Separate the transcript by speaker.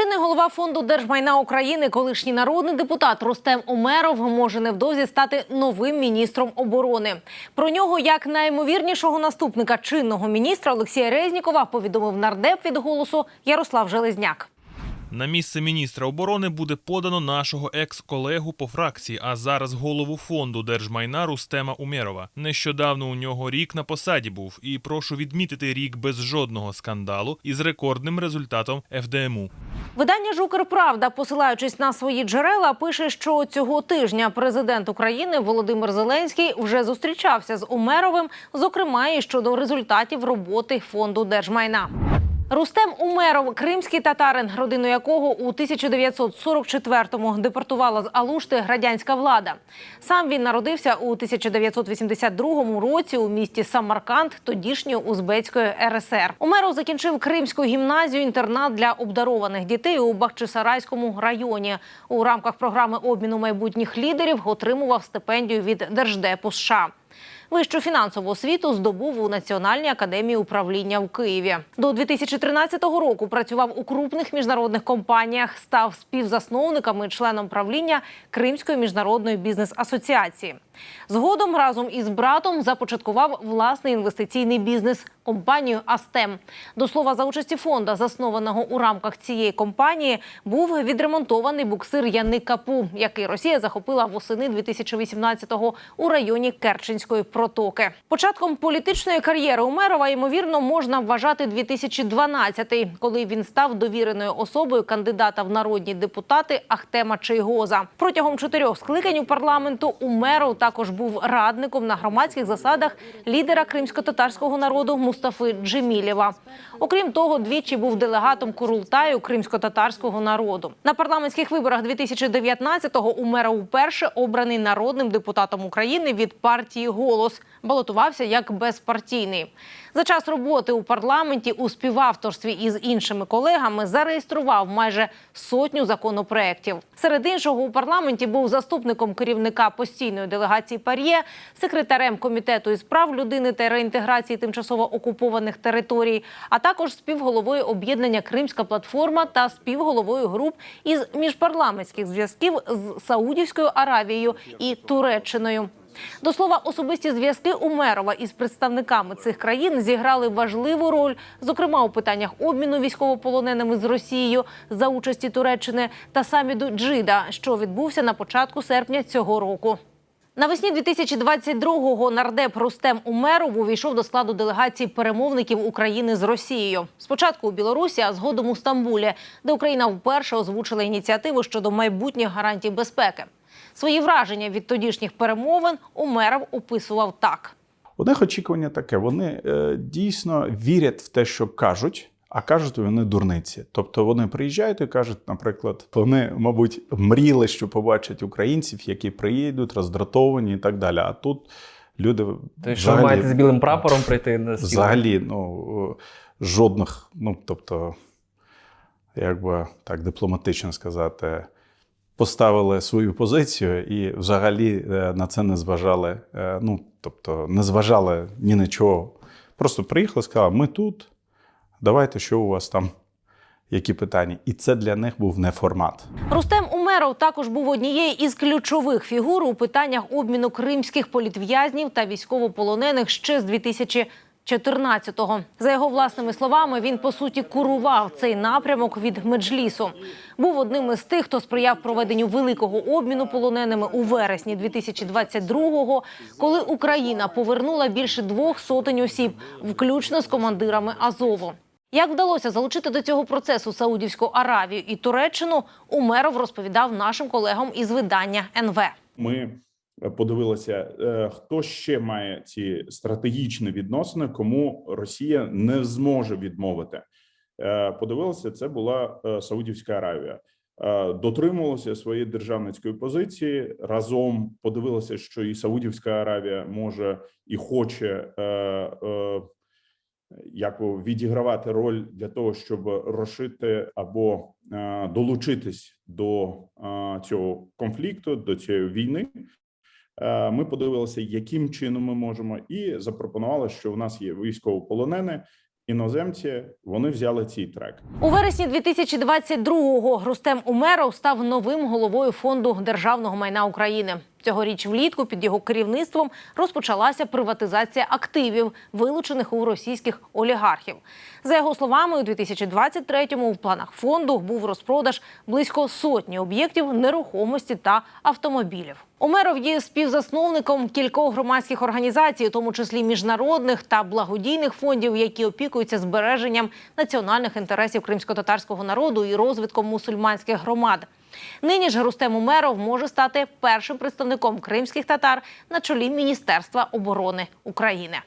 Speaker 1: Чинний голова фонду держмайна України, колишній народний депутат Рустем Умеров, може невдовзі стати новим міністром оборони. Про нього як наймовірнішого наступника чинного міністра Олексія Резнікова повідомив нардеп від голосу Ярослав Железняк.
Speaker 2: На місце міністра оборони буде подано нашого екс-колегу по фракції, а зараз голову фонду держмайна Рустема Умєрова. Нещодавно у нього рік на посаді був, і прошу відмітити рік без жодного скандалу і з рекордним результатом ФДМУ.
Speaker 1: Видання Жукер Правда, посилаючись на свої джерела, пише, що цього тижня президент України Володимир Зеленський вже зустрічався з Умеровим, зокрема і щодо результатів роботи фонду держмайна. Рустем Умеров, кримський татарин, родину якого у 1944-му депортувала з Алушти радянська влада. Сам він народився у 1982 році у місті Самарканд, тодішньої Узбецької РСР. Умеров закінчив Кримську гімназію інтернат для обдарованих дітей у Бахчисарайському районі. У рамках програми обміну майбутніх лідерів отримував стипендію від Держдепу США. Вищу фінансову освіту здобув у Національній академії управління в Києві. До 2013 року працював у крупних міжнародних компаніях, став співзасновником і членом правління Кримської міжнародної бізнес-асоціації. Згодом разом із братом започаткував власний інвестиційний бізнес компанію Астем. До слова, за участі фонда, заснованого у рамках цієї компанії, був відремонтований буксир Яни Капу, який Росія захопила восени 2018-го у районі Керченської протоки. Початком політичної кар'єри Умерова ймовірно можна вважати 2012-й, коли він став довіреною особою кандидата в народні депутати Ахтема Чийгоза. Протягом чотирьох скликань у парламенту Умеров також був радником на громадських засадах лідера кримсько-татарського народу Мустафи Джемілєва. Окрім того, двічі був делегатом Курултаю кримсько-татарського народу. На парламентських виборах 2019-го Умеров вперше обраний народним депутатом України від партії Голос балотувався як безпартійний. За час роботи у парламенті у співавторстві із іншими колегами зареєстрував майже сотню законопроєктів. Серед іншого у парламенті був заступником керівника постійної делегації Пар'є, секретарем комітету із прав людини та реінтеграції тимчасово окупованих територій, а також співголовою об'єднання Кримська платформа та співголовою груп із міжпарламентських зв'язків з Саудівською Аравією і Туреччиною. До слова, особисті зв'язки Умерова із представниками цих країн зіграли важливу роль, зокрема у питаннях обміну військовополоненими з Росією за участі Туреччини та саміту Джида, що відбувся на початку серпня цього року. Навесні 2022-го нардеп Рустем Умеров увійшов до складу делегації перемовників України з Росією. Спочатку у Білорусі, а згодом у Стамбулі, де Україна вперше озвучила ініціативу щодо майбутніх гарантій безпеки. Свої враження від тодішніх перемовин Умеров описував так.
Speaker 3: У них очікування таке: вони е, дійсно вірять в те, що кажуть, а кажуть вони дурниці. Тобто вони приїжджають і кажуть, наприклад, вони, мабуть, мріяли, що побачать українців, які приїдуть, роздратовані і так далі. А тут люди
Speaker 4: Тобто, що ви маєте з білим прапором прийти на стіл?
Speaker 3: взагалі ну, жодних, ну тобто, як би так дипломатично сказати. Поставили свою позицію і взагалі е, на це не зважали. е, Ну, тобто, не зважали ні на чого. Просто приїхали, сказали, ми тут, давайте, що у вас там, які питання. І це для них був не формат.
Speaker 1: Рустем Умеров також був однією із ключових фігур у питаннях обміну кримських політв'язнів та військовополонених ще з 2014-го. За його власними словами, він по суті курував цей напрямок від меджлісу. Був одним із тих, хто сприяв проведенню великого обміну полоненими у вересні 2022-го, коли Україна повернула більше двох сотень осіб, включно з командирами Азову. Як вдалося залучити до цього процесу Саудівську Аравію і Туреччину, Умеров розповідав нашим колегам із видання НВ.
Speaker 5: Ми подивилися, е, хто ще має ці стратегічні відносини, кому Росія не зможе відмовити. Е, Подивилися, це була е, Саудівська Аравія. Дотримувалася своєї державницької позиції разом. Подивилися, що і Саудівська Аравія може і хоче як відігравати роль для того, щоб розшити або долучитись до цього конфлікту, до цієї війни. Е, Ми подивилися, яким чином ми можемо, і запропонували, що у нас є військовополонені, іноземці вони взяли цей трек.
Speaker 1: У вересні 2022-го Рустем Умеров став новим головою фонду державного майна України. Цьогоріч влітку під його керівництвом розпочалася приватизація активів, вилучених у російських олігархів. За його словами, у 2023-му в планах фонду був розпродаж близько сотні об'єктів нерухомості та автомобілів. Умеров є співзасновником кількох громадських організацій, у тому числі міжнародних та благодійних фондів, які опікуються збереженням національних інтересів кримсько-татарського народу і розвитком мусульманських громад. Нині ж Рустем Умеров може стати першим представником кримських татар на чолі Міністерства оборони України.